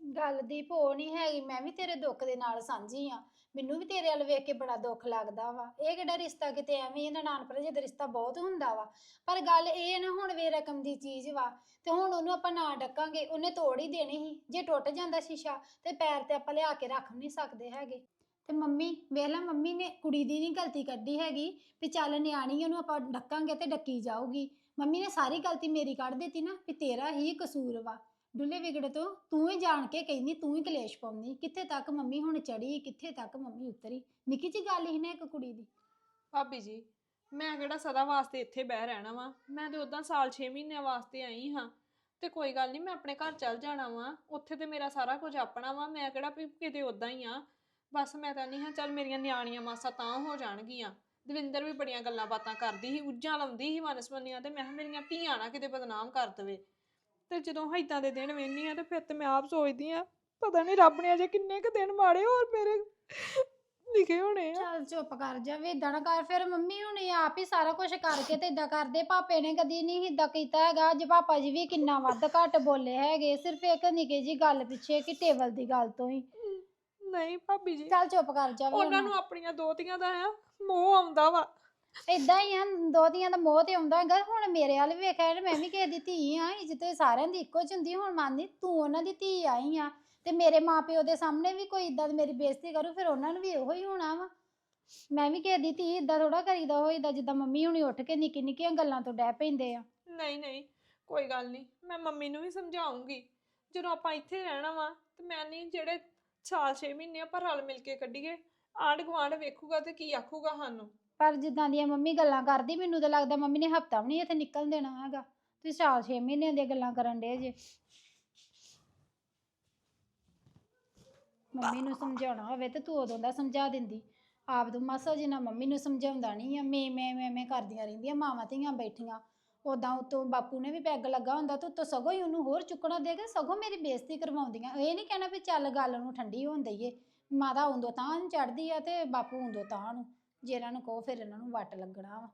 ਗੱਲ ਦੀ ਭੋ ਨਹੀਂ ਹੈਗੀ, ਮੈਂ ਵੀ ਤੇਰੇ ਦੁੱਖ ਦੇ ਨਾਲ ਸਾਂਝੀ ਆ। ਮੈਨੂੰ ਵੀ ਤੇਰੇ ਵੱਲ ਵੇਖ ਕੇ ਬੜਾ ਦੁੱਖ ਲੱਗਦਾ ਵਾ। ਇਹ ਕਿਹੜਾ ਰਿਸ਼ਤਾ ਕਿਤੇ ਐਵੇਂ ਇਹਦਾ ਨਾਨ ਭਰਜਾਈ ਦਾ ਰਿਸ਼ਤਾ ਬਹੁਤ ਹੁੰਦਾ ਵਾ। ਪਰ ਗੱਲ ਇਹ ਨਾ, ਹੁਣ ਵੇ ਰਕਮ ਦੀ ਚੀਜ਼ ਵਾ ਤੇ ਹੁਣ ਉਹਨੂੰ ਆਪਾਂ ਨਾ ਡੱਕਾਂਗੇ, ਉਹਨੇ ਤੋੜ ਹੀ ਦੇਣੀ ਸੀ। ਜੇ ਟੁੱਟ ਜਾਂਦਾ ਸ਼ੀਸ਼ਾ ਤੇ ਪੈਰ ਤੇ ਆਪਾਂ ਲਿਆ ਕੇ ਰੱਖ ਨਹੀਂ ਸਕਦੇ ਹੈਗੇ। ਤੇ ਮੰਮੀ, ਵੇਖ ਮੰਮੀ ਨੇ ਕੁੜੀ ਦੀ ਨਹੀਂ ਗਲਤੀ ਕੱਢੀ ਹੈਗੀ ਵੀ ਚੱਲ ਨਿਆਣੀ ਉਹਨੂੰ ਆਪਾਂ ਡੱਕਾਂਗੇ ਤੇ ਡੱਕੀ ਜਾਊਗੀ। ਮੰਮੀ ਨੇ ਸਾਰੀ ਗਲਤੀ ਮੇਰੀ ਕੱਢ ਦਿੱਤੀ ਨਾ ਵੀ ਤੇਰਾ ਹੀ ਕਸੂਰ ਵਾ। ਡੁੱਲੇ ਵਿਗੜੇ ਤੋਂ, ਤੂੰ ਹੀ ਜਾਣ ਕੇ ਕਹਿੰਦੀ, ਤੂੰ ਹੀ ਕਲੇਸ਼ ਪਾਉਂਦੀ। ਕਿੱਥੇ ਤੱਕ ਮੰਮੀ ਹੁਣ ਚੜੀ, ਕਿੱਥੇ ਤੱਕ ਮੰਮੀ ਉਤਰੀ? ਨਿੱਕੀ ਜੀ ਗੱਲ ਹੀ ਨਾ ਇੱਕ ਕੁੜੀ ਦੀ। ਭਾਬੀ ਜੀ, ਮੈਂ ਕਿਹੜਾ ਸਦਾ ਵਾਸਤੇ ਇੱਥੇ ਬਹਿ ਰਹਿਣਾ ਵਾਂ? ਮੈਂ ਤੇ ਉਦਾਂ ਸਾਲ 6 ਮਹੀਨਿਆਂ ਵਾਸਤੇ ਆਈ ਹਾਂ। ਤੇ ਕੋਈ ਗੱਲ ਨਹੀਂ, ਮੈਂ ਆਪਣੇ ਘਰ ਚੱਲ ਜਾਣਾ ਵਾਂ। ਉੱਥੇ ਤੇ ਮੇਰਾ ਸਾਰਾ ਕੁਝ ਆਪਣਾ ਵਾਂ, ਮੈਂ ਕਿਹੜਾ ਵੀ ਕਿਤੇ ਉਦਾਂ ਹੀ ਆ। ਬਸ ਮੈਂ ਤਾਂ ਨਹੀਂ ਹਾਂ, ਚੱਲ ਮੇਰੀਆਂ ਨਿਆਣੀਆਂ ਮਾਸਾ ਤਾਂ ਹੋ ਜਾਣਗੀਆਂ। ਦਵਿੰਦਰ ਵੀ ਬੜੀਆਂ ਗੱਲਾਂ ਬਾਤਾਂ ਕਰਦੀ ਸੀ, ਉੱਜਾਂ ਲਾਉਂਦੀ ਸੀ ਮਨਸਮਨੀਆਂ ਤੇ ਮੈਂ ਕਿਹਾ ਮੇਰੀਆਂ ਧੀਆਂ ਨਾ ਕਿਤੇ ਬਦਨਾਮ ਕਰ ਦੇਵੇ। ਤੇ ਜਦੋਂ ਇਦਾਂ ਦੇ ਦਿਨ ਵੇਖਨੀ ਆ ਤੇ ਫਿਰ ਤੇ ਮੈਂ ਆਪ ਸੋਚਦੀ ਆ ਪਤਾ ਨਹੀਂ ਰੱਬ ਨੇ ਅਜੇ ਕਿੰਨੇ ਕੁ ਦਿਨ ਮਾੜੇ ਹੋਰ ਮੇਰੇ ਲਿਖੇ ਹੋਣੇ ਆ। ਚੱਲ ਚੁੱਪ ਕਰ ਜਾ ਵੀ ਏਦਾਂ ਨਾ ਕਰ ਫਿਰ ਮੰਮੀ ਹੁਣੀ ਆਪ ਹੀ ਸਾਰਾ ਕੁਝ ਕਰਕੇ ਤੇ ਇਦਾਂ ਕਰਦੇ ਪਾਪੇ ਨੇ ਕਦੀ ਨਹੀਂ ਇਦਾਂ ਕੀਤਾ ਹੈਗਾ ਜੇ ਪਾਪਾ ਜੀ ਵੀ ਕਿੰਨਾ ਵੱਧ ਘੱਟ ਬੋਲੇ ਹੈਗੇ ਸਿਰਫ ਇੱਕ ਨਿੱਕੀ ਜੀ ਗੱਲ ਪਿੱਛੇ ਕਿ ਟੇਬਲ ਦੀ ਗੱਲ ਤੋਂ ਹੀ। ਨਹੀਂ ਭਾਬੀ ਜੀ ਚੱਲ ਚੁੱਪ ਕਰ ਜਾ ਵੀ ਉਹਨਾਂ ਨੂੰ ਆਪਣੀਆਂ ਦੋਤੀਆਂ ਦਾ ਆ ਮੋਹ ਆਉਂਦਾ ਵਾ। ਇਦਾਂ ਹੀ ਆ ਦੋਤੀਆਂ ਦਾ ਮੋਹ ਤੇ ਆਉਂਦਾ ਹੈਗਾ, ਹੁਣ ਮੇਰੇ ਵੱਲ ਵੀ ਵੇਖਿਆ ਤੇ ਮੈਂ ਵੀ ਕਿਸੇ ਦੀ ਧੀ ਆ, ਇੱਜ਼ਤ ਸਾਰਿਆਂ ਦੀ ਇੱਕੋ ਚ ਹੁੰਦੀ, ਹੁਣ ਮੰਨਦੀ ਤੂੰ ਉਹਨਾਂ ਦੀ ਧੀ ਆਈ ਆ, ਤੇ ਮੇਰੇ ਮਾਪਿਓ ਦੇ ਸਾਹਮਣੇ ਵੀ ਕੋਈ ਇਦਾਂ ਦੀ ਮੇਰੀ ਬੇਇੱਜ਼ਤੀ ਕਰੂ, ਫਿਰ ਉਹਨਾਂ ਨੂੰ ਵੀ ਇਹੋ ਹੀ ਹੋਣਾ ਵਾ। ਮੈਂ ਵੀ ਕਿਸੇ ਦੀ ਧੀ ਇਦਾਂ ਥੋੜਾ ਕਰੀਦਾ ਹੋਈਦਾ ਜਿੱਦਾਂ ਮੰਮੀ ਹੁਣੀ ਉੱਠ ਕੇ ਨਿੱਕੀ ਨਿੱਕੀਆਂ ਗੱਲਾਂ ਤੋਂ ਡਹਿ ਪੈਂਦੇ ਆ। ਨਹੀਂ ਨਹੀਂ, ਕੋਈ ਗੱਲ ਨਹੀਂ, ਮੈਂ ਮੰਮੀ ਨੂੰ ਵੀ ਸਮਝਾਉਂਗੀ, ਜਦੋਂ ਆਪਾਂ ਇੱਥੇ ਰਹਿਣਾ ਵਾ, ਤੇ ਮੈਂ ਨਹੀਂ ਜਿਹੜੇ ਸਾਲ 6 ਮਹੀਨੇ ਆਪਾਂ ਰਲ ਮਿਲ ਕੇ ਕੱਢੀਏ ਆਂਢ ਗੁਆਂਢ ਵੇਖੂਗਾ ਤੇ ਕੀ ਆਖੂਗਾ ਸਾਨੂੰ। ਪਰ ਜਿੱਦਾਂ ਦੀਆਂ ਮੰਮੀ ਗੱਲਾਂ ਕਰਦੀ, ਮੈਨੂੰ ਤਾਂ ਲੱਗਦਾ ਮੰਮੀ ਨੇ ਹਫਤਾ ਵੀ ਨਹੀਂ ਇੱਥੇ ਨਿਕਲਣ ਦੇਣਾ ਹੈਗਾ। ਤੁਸੀਂ ਸਾਲ 6 ਮਹੀਨਿਆਂ ਦੀਆਂ ਗੱਲਾਂ ਕਰਨ ਡੇ ਜੇ। ਮੰਮੀ ਨੂੰ ਸਮਝਾਉਣਾ ਹੋਵੇ ਤੇ ਤੂੰ ਉਦੋਂ ਦਾ ਸਮਝਾ ਦਿੰਦੀ। ਆਪ ਤੂੰ ਮਾਸਾ ਜੀ ਨਾਲ ਮੰਮੀ ਨੂੰ ਸਮਝਾਉਂਦਾ ਨਹੀਂ ਆ, ਮੈਂ ਮੈਂ ਮੈਂ ਮੈਂ ਕਰਦੀਆਂ ਰਹਿੰਦੀਆਂ, ਮਾਵਾਂ ਧੀਆਂ ਬੈਠੀਆਂ। ਉਦਾਂ ਉਤੋਂ ਬਾਪੂ ਨੇ ਵੀ ਪੈਗ ਲੱਗਾ ਹੁੰਦਾ ਤੇ ਉੱਤੋਂ ਸਗੋਂ ਹੀ ਉਹਨੂੰ ਹੋਰ ਚੁੱਕਣਾ ਦੇ ਕੇ ਸਗੋਂ ਮੇਰੀ ਬੇਇੱਜ਼ਤੀ ਕਰਵਾਉਂਦੀਆਂ। ਇਹ ਨਹੀਂ ਕਹਿਣਾ ਵੀ ਚੱਲ ਗੱਲ ਨੂੰ ਠੰਡੀ ਹੋਣ ਦਈਏ। ਮਾਤਾ ਉਦੋਂ ਤਾਂ ਚੜਦੀ ਆ ਤੇ ਬਾਪੂ ਉਦੋਂ ਤਾਂ ਨੂੰ। ਜੇ ਇਹਨਾਂ ਨੂੰ ਕਹੋ ਫਿਰ ਇਹਨਾਂ ਨੂੰ ਵੱਟ ਲੱਗਣਾ ਵਾ।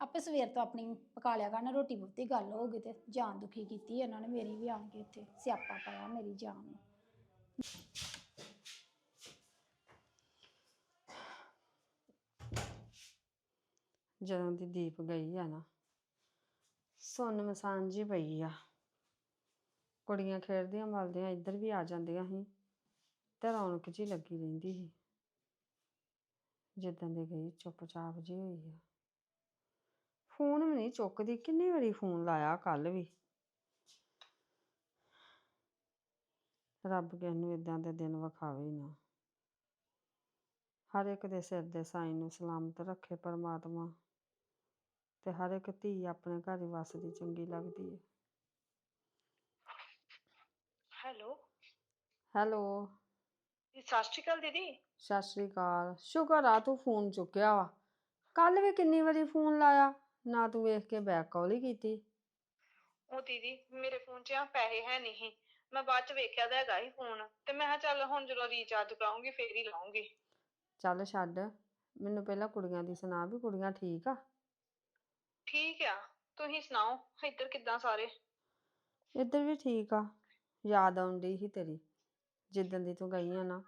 ਆਪੇ ਸਵੇਰ ਤੋਂ ਆਪਣੀ ਪਕਾ ਲਿਆ ਕਰਨ, ਰੋਟੀ ਬਹੁਤੀ ਗੱਲ ਹੋ ਗਈ ਤੇ ਜਾਨ ਦੁਖੀ ਕੀਤੀ ਇਹਨਾਂ ਨੇ, ਮੇਰੀ ਵੀ ਆਣ ਕੇ ਇੱਥੇ ਸਿਆਪਾ ਪਾਇਆ ਮੇਰੀ ਜਾਨ ਨੂੰ। ਜਦੋਂ ਦੀ ਦੀਪ ਗਈ ਆ ਨਾ, ਸੁੰਨ ਮਸਾਨ ਜੀ ਪਈ ਆ। ਕੁੜੀਆਂ ਖੇਡਦੀਆਂ ਮਲਦੀਆਂ ਇੱਧਰ ਵੀ ਆ ਜਾਂਦੀਆਂ ਸੀ ਤੇ ਰੌਣਕ ਜੀ ਲੱਗੀ ਰਹਿੰਦੀ ਸੀ। ਜਿੱਦਾਂ ਦੀ ਗਈ ਚੁੱਪਚਾਪ ਜੀ ਹੋਈ ਆ। ਫੋਨ ਵੀ ਨਹੀਂ ਚੁੱਕਦੀ ਕਿੰਨੀ ਵਾਰੀ ਫੋਨ ਲਾਇਆ ਕੱਲ ਵੀ। ਰੱਬ ਕਿਸ ਨੂੰ ਇਦਾਂ ਦੇ ਦਿਨ ਵਿਖਾਵੇ ਨਾ। ਹਰ ਇੱਕ ਦੇ ਸਿਰ ਦੇ ਸਾਈਂ ਨੂੰ ਸਲਾਮਤ ਰੱਖੇ ਪਰਮਾਤਮਾ ਤੇ ਹਰ ਇੱਕ ਧੀ ਆਪਣੇ ਘਰ ਹੀ ਵਸਦੀ ਚੰਗੀ ਲੱਗਦੀ ਹੈ ਹੈਲੋ। ਹੈਲੋ। ਸਤਿ ਸ਼੍ਰੀ ਅਕਾਲ ਦੀਦੀ। ਸਤਿ ਸ਼੍ਰੀ ਅਕਾਲ। ਸ਼ੁਕਰ ਆ ਤੂੰ ਫੋਨ ਚੁੱਕਿਆ ਵਾ। ਕੱਲ ਵੀ ਕਿੰਨੀ ਵਾਰੀ ਫੋਨ ਲਾਇਆ? ਨਾ ਤੂੰ ਵੇਖ ਕੇ ਬੈਕ ਕਾਲ ਹੀ ਕੀਤੀ। ਉਹ ਦੀਦੀ ਮੇਰੇ ਫੋਨ 'ਚ ਆ ਪੈਸੇ ਹੈ ਨਹੀਂ ਮੈਂ ਬਾਅਦ 'ਚ ਵੇਖਿਆ ਤਾਂ ਹੈਗਾ ਹੀ ਫੋਨ। ਤੇ ਮੈਂ ਕਿਹਾ ਚੱਲ ਹੁਣ ਜਦੋਂ ਰੀਚਾਰਜ ਕਰਾਉਂਗੀ ਫੇਰ ਹੀ ਲਾਉਂਗੀ। ਚੱਲ ਛੱਡ। ਮੈਨੂੰ ਪਹਿਲਾਂ ਕੁੜੀਆਂ ਦੀ ਸੁਣਾ ਵੀ ਕੁੜੀਆਂ ਠੀਕ ਆ? ਠੀਕ ਆ। ਤੁਸੀਂ ਸੁਣਾਓ ਇੱਧਰ ਕਿੱਦਾਂ ਸਾਰੇ? ਇੱਧਰ ਵੀ ਠੀਕ ਆ। ਯਾਦ ਆਉਂਦੀ ਸੀ ਤੇਰੀ। ਜਿੱਦਣ ਦੀ ਤੂੰ ਗਈ ਆ ਨਾ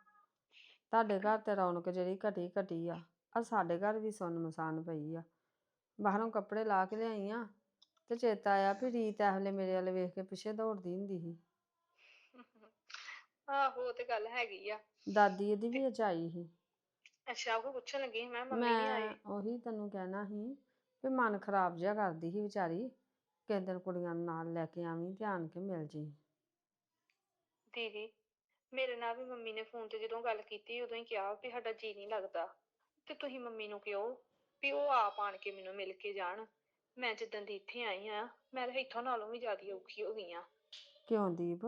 ਤੁਹਾਡੇ ਘਰ ਤੇ ਰੌਣਕ ਜਿਹੜੀ ਘਟੀ ਘਟੀ ਆ ਆ ਸਾਡੇ ਘਰ ਵੀ ਸੁੰਨ ਮਸਾਨ ਪਈ ਆ। ਬਾਹਰੋਂ ਕੱਪੜੇ ਲਾ ਕੇ ਲਿਆਈ ਆ ਤੇ ਚੇਤਾ ਆਇਆ ਵੀ ਰੀਤ ਇਹ ਵੇਲੇ ਮੇਰੇ ਵੱਲ ਵੇਖ ਕੇ ਪਿੱਛੇ ਦੌੜਦੀ ਹੁੰਦੀ ਸੀ। ਆਹੋ ਉਹ ਤੇ ਗੱਲ ਹੈਗੀ ਆ। ਦਾਦੀ ਇਹਦੀ ਵੀ ਅਚਾਈ ਸੀ। ਅੱਛਾ ਉਹ ਪੁੱਛਣ ਲੱਗੀ ਮੈਂ ਮੰਮੀ ਨਹੀਂ ਮੈਂ ਆਏ ਉਹੀ ਤੈਨੂੰ ਕਹਿਣਾ ਸੀ ਵੀ ਮਨ ਖਰਾਬ ਜਿਹਾ ਕਰਦੀ ਸੀ ਵਿਚਾਰੀ ਕਿਸੇ ਦਿਨ ਕੁੜੀਆਂ ਨੂੰ ਨਾਲ ਲੈ ਕੇ ਆਵੀਂ ਆਣ ਕੇ ਮਿਲ ਜੀ ਦੀਦੀ ਮੇਰੇ ਨਾਲ ਵੀ ਮੰਮੀ ਨੇ ਫੋਨ ਤੇ ਜਦੋਂ ਗੱਲ ਕੀਤੀ ਉਦੋਂ ਹੀ ਕਿਹਾ ਵੀ ਸਾਡਾ ਜੀ ਨਹੀਂ ਲੱਗਦਾ। ਤੇ ਤੁਸੀਂ ਮੰਮੀ ਨੂੰ ਕਿਹੋ ਵੀ ਉਹ ਆਪ ਆਣ ਕੇ ਮੈਨੂੰ ਮਿਲ ਕੇ ਜਾਣ। ਮੈਂ ਜਿੱਦਣ ਦੀ ਇੱਥੇ ਆਈ ਆ ਮੈਂ ਤਾਂ ਇੱਥੋਂ ਨਾਲੋਂ ਵੀ ਜ਼ਿਆਦਾ ਔਖੀ ਹੋ ਗਈ ਆ ਕਿਉਂ ਦੀਪ?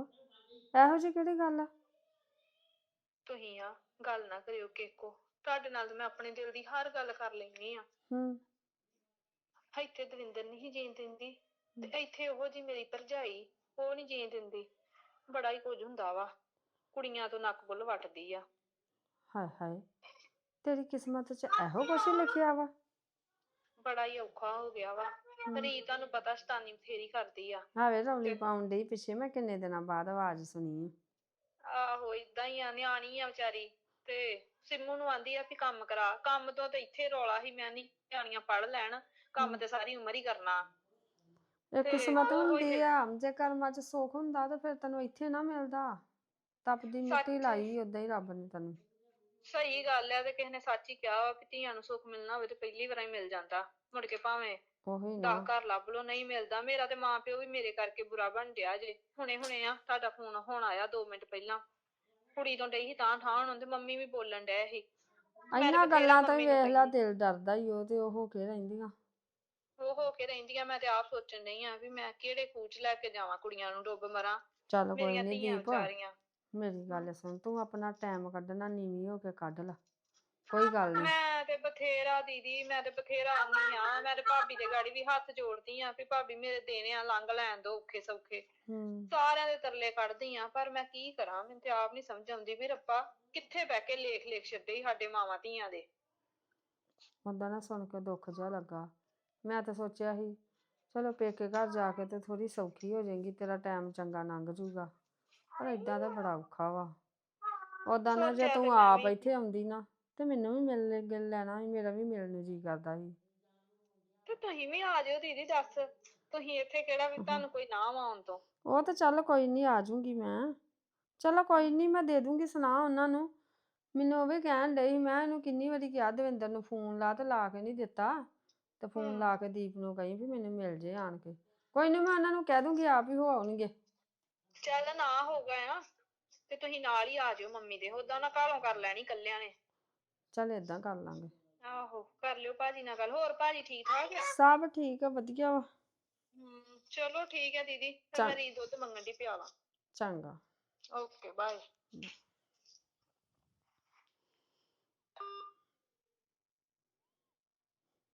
ਇਹੋ ਜਿਹੀ ਕਿਹੜੀ ਗੱਲ ਆ? ਤੁਸੀਂ ਆ ਗੱਲ ਨਾ ਕਰਿਓ ਕਿਹਕੋ ਤੁਹਾਡੇ ਨਾਲ ਤਾਂ ਮੈਂ ਆਪਣੇ ਦਿਲ ਦੀ ਹਰ ਗੱਲ ਕਰ ਲੈਣੀ ਆ ਹੂੰ। ਇੱਥੇ ਦਵਿੰਦਰ ਨਹੀਂ ਜੀਣ ਦਿੰਦੀ। ਤੇ ਇੱਥੇ ਉਹੋ ਜੀ ਮੇਰੀ ਭਰਜਾਈ ਉਹ ਨਹੀਂ ਜੀਣ ਦਿੰਦੀ। ਬੜਾ ਹੀ ਕੁਝ ਹੁੰਦਾ ਵਾ। ਕੁੜੀਆਂ ਤੋਂ ਨੱਕ ਬੁੱਲ ਵੱਟਦੀ ਆ। ਹਾਏ ਹਾਏ ਤੇਰੀ ਕਿਸਮਤ 'ਚ ਇਹੋ ਕੁਛ ਲਿਖਿਆ ਵਾ? ਬੜਾ ਹੀ ਔਖਾ ਹੋ ਗਿਆ ਵਾ। ਰੀਤ ਤੁਹਾਨੂੰ ਪਤਾ ਸ਼ਤਾਨੀ ਬਥੇਰੀ ਕਰਦੀ ਆ। ਹਾਵੇ ਰੌਲੀ ਪਾਉਣ ਡਈ ਪਿੱਛੇ ਮੈਂ ਕਿੰਨੇ ਦਿਨਾਂ ਬਾਅਦ ਆਵਾਜ਼ ਸੁਣੀ। ਆ। ਆਹੋ ਇਦਾਂ ਹੀ ਆ ਨਿਆਣੀ ਆ ਵਿਚਾਰੀ। ਤੇ ਸਿੰਮੂ ਨੂੰ ਆਂਦੀ ਆ ਵੀ ਕੰਮ ਕਰਾ ਕੰਮ ਤੋਂ ਤੇ ਇੱਥੇ ਰੌਲਾ ਸੀ ਮੈਂ ਨਹੀਂ ਨਿਆਣੀਆਂ ਪੜ ਲੈਣ ਕੰਮ ਤੇ ਸਾਰੀ ਉਮਰ ਹੀ ਕਰਨਾ। ਇਹ ਕਿਸਮਤ ਹੁੰਦੀ ਆ ਜੇ ਕਰਮਾਂ 'ਚ ਸੁੱਖ ਹੁੰਦਾ ਤਾਂ ਫਿਰ ਤੈਨੂੰ ਇੱਥੇ ਨਾ ਮਿਲਦਾ। ਤਪਦੀ ਮਿੱਟੀ ਸੱਚ। ਲਾਈ ਉਦਾਂ ਹੀ ਰੱਬ ਨੇ ਤੈਨੂੰ। ਸਹੀ ਗੱਲ ਆ ਤੇ ਕਿਸੇ ਨੇ ਸੱਚ ਹੀ ਕਿਹਾ ਵਾ ਵੀ ਧੀਆਂ ਨੂੰ ਸੁੱਖ ਮਿਲਣਾ ਹੋਵੇ ਤੇ ਪਹਿਲੀ ਵਾਰ ਹੀ ਮਿਲ ਜਾਂਦਾ ਮੁੜ ਕੇ ਭਾਵੇਂ ਉਹੀ ਨਾ। ਦਸ ਘਰ ਲੱਭ ਲੋ ਨਹੀਂ ਮਿਲਦਾ। ਮੇਰਾ ਤੇ ਮਾਂ ਪਿਓ ਵੀ ਮੇਰੇ ਕਰਕੇ ਬੁਰਾ ਬਣ ਗਿਆ ਜੇ। ਹੁਣੇ ਹੁਣੇ ਆ ਤੁਹਾਡਾ ਫੋਨ ਹੁਣ ਆਇਆ 2 ਮਿੰਟ ਪਹਿਲਾਂ। ਕੁੜੀ ਤੋਂ ਡਈ ਸੀ ਤਾਂ ਠਾਂ ਹੁਣ ਤੇ ਮੰਮੀ ਵੀ ਬੋਲਣ ਡਏ ਸੀ। ਮੈਂ ਤੇ ਇੰਨਾ ਬਥੇਰਾ ਗੱਲਾਂ ਤੋਂ ਹੀ ਮੰਮੀ ਨੂੰ ਵੇਖ ਲਾ। ਦਿਲ ਡਰਦਾ ਹੀ ਉਹ ਤੇ ਉਹ ਹੋ ਕੇ ਰਹਿੰਦੀਆਂ। ਉਹ ਹੋ ਕੇ ਰਹਿੰਦੀਆਂ ਮੈਂ ਤੇ ਆਪ ਸੋਚਣ ਡਈ ਆ ਵੀ ਮੈਂ ਕਿਹੜੇ ਖੂਚ ਲੈ ਕੇ ਜਾਵਾਂ ਕੁੜੀਆਂ ਨੂੰ ਡੁੱਬ ਮਰਾਂ। ਚੱਲ ਕੋਈ ਮੇਰੀਆਂ ਨਹੀਂ ਧੀਆਂ ਦੀਪ। ਵਿਚਾਰੀਆਂ। ਮੇਰੀ ਗੱਲ ਸੁਣ ਤੂੰ ਆਪਣਾ ਟਾਈਮ ਕੱਢਣਾ ਨੀਵੀਂ ਹੋ ਕੇ ਕੱਢ ਲਾ। ਕੋਈ ਗੱਲ ਨਹੀਂ ਮੈਂ ਤੇ ਬਥੇਰਾ ਦੀਦੀ ਮੈਂ ਤੇ ਬਥੇਰਾ ਆਉਂਦੀ ਆ ਮੈਂ ਤੇ ਭਾਬੀ ਦੇ ਗਾੜੀ ਵੀ ਹੱਥ ਜੋੜਦੀ ਆ ਵੀ ਭਾਬੀ ਮੇਰੇ ਦੇਣੇ ਆ ਲੰਘ ਲੈਣ ਦੋ ਔਖੇ ਸੌਖੇ। ਹੂੰ। ਸਾਰਿਆਂ ਦੇ ਤਰਲੇ ਕੱਢਦੀ ਆ ਪਰ ਮੈਂ ਕੀ ਕਰਾਂ ਮੈਨੂੰ ਤੇ ਆਪ ਨਹੀਂ ਸਮਝ ਆਉਂਦੀ ਵੀ ਰੱਬਾ ਕਿੱਥੇ ਬਹਿ ਕੇ ਲੇਖ ਲੇਖ ਛੱਡੇ ਈ ਸਾਡੇ ਮਾਵਾਂ ਧੀਆਂ ਦੇ। ਓਦਾਂ ਨਾ ਸੁਣ ਕੇ ਦੁੱਖ ਜਿਹਾ ਲੱਗਾ। ਮੈਂ ਤਾਂ ਸੋਚਿਆ ਸੀ ਚਲੋ ਪੇਕੇ ਘਰ ਜਾ ਕੇ ਤੇ ਥੋੜੀ ਸੌਖੀ ਹੋ ਜਾਏਗੀ ਤੇਰਾ ਟਾਈਮ ਚੰਗਾ ਲੰਘ ਜੂਗਾ। ਪਰ ਇਦਾਂ ਦਾ ਬੜਾ ਔਖਾ ਵਾ। ਓਦਾਂ ਨਾ ਜੇ ਤੇ ਤੂੰ ਆਪ। ਇੱਥੇ ਆਉਂਦੀ ਨਾ ਤੇ ਮੈਨੂੰ ਵੀ ਮਿਲ ਲੈ- ਗਿਲ ਲੈਣਾ ਸੀ ਮੇਰਾ ਵੀ ਮਿਲਣ ਨੂੰ ਜੀ ਕਰਦਾ ਸੀ। ਤੇ ਤੁਸੀਂ ਵੀ ਆ ਜਾਓ ਦੀਦੀ ਦੱਸ ਤੁਸੀਂ ਇੱਥੇ ਕਿਹੜਾ ਵੀ ਤੁਹਾਨੂੰ ਕੋਈ ਨਾਮ ਆਉਣ ਤੋਂ। ਉਹ ਤਾਂ ਚੱਲ ਕੋਈ ਨਹੀਂ ਆ ਜਾਊਂਗੀ ਮੈਂ। ਚਲੋ ਕੋਈ ਨਹੀਂ ਮੈਂ ਦੇ ਦੂੰਗੀ ਸੁਣਾ ਉਹਨਾਂ ਨੂੰ। ਮੈਨੂੰ ਉਹ ਵੀ ਕਹਿਣ ਡਈ ਸੀ ਮੈਂ ਇਹਨੂੰ ਕਿੰਨੀ ਵਾਰੀ ਕਿਹਾ ਦਵਿੰਦਰ ਨੂੰ ਫੋਨ ਲਾ ਤੇ ਲਾ ਕੇ ਨਹੀਂ ਦਿੱਤਾ। ਤੇ ਫੋਨ। ਲਾ ਕੇ ਦੀਪ ਨੂੰ ਕਹੀ ਵੀ ਮੈਨੂੰ ਮਿਲ ਜੇ ਆਣ ਕੇ। ਕੋਈ ਨਹੀਂ ਮੈਂ ਉਹਨਾਂ ਨੂੰ ਕਹਿ ਦੂੰਗੀ ਆਪ ਹੀ ਹੋ ਆਉਣਗੇ। ਚੱਲ ਨਾ ਹੋ ਗਿਆ ਤੇ ਤੁਸੀਂ ਨਾਲ ਹੀ ਆ ਜਾਓ ਮੰਮੀ ਦੇ ਉਦਾਂ ਨਾ ਕਾਲੋਂ ਕਰ ਲੈਣੀ ਕੱਲਿਆਂ ਨੇ। ਚੱਲ ਏਦਾਂ ਕਰ ਲਾਂਗੇ। ਆਹੋ ਕਰ ਲਿਓ ਭਾਜੀ ਨਾਲ ਗੱਲ ਹੋਰ ਭਾਜੀ ਠੀਕ ਠਾਕ ਆ? ਸਭ ਠੀਕ ਆ ਵਧੀਆ ਵਾ। ਹਮ, ਚਲੋ ਠੀਕ ਹੈ ਦੀਦੀ ਫਿਰ ਚੱਲ। ਮੈਂ ਰੀ ਦੁੱਧ ਮੰਗਣ ਦੀ ਪਿਆਵਾਂ ਚੰਗਾ। Okay bye.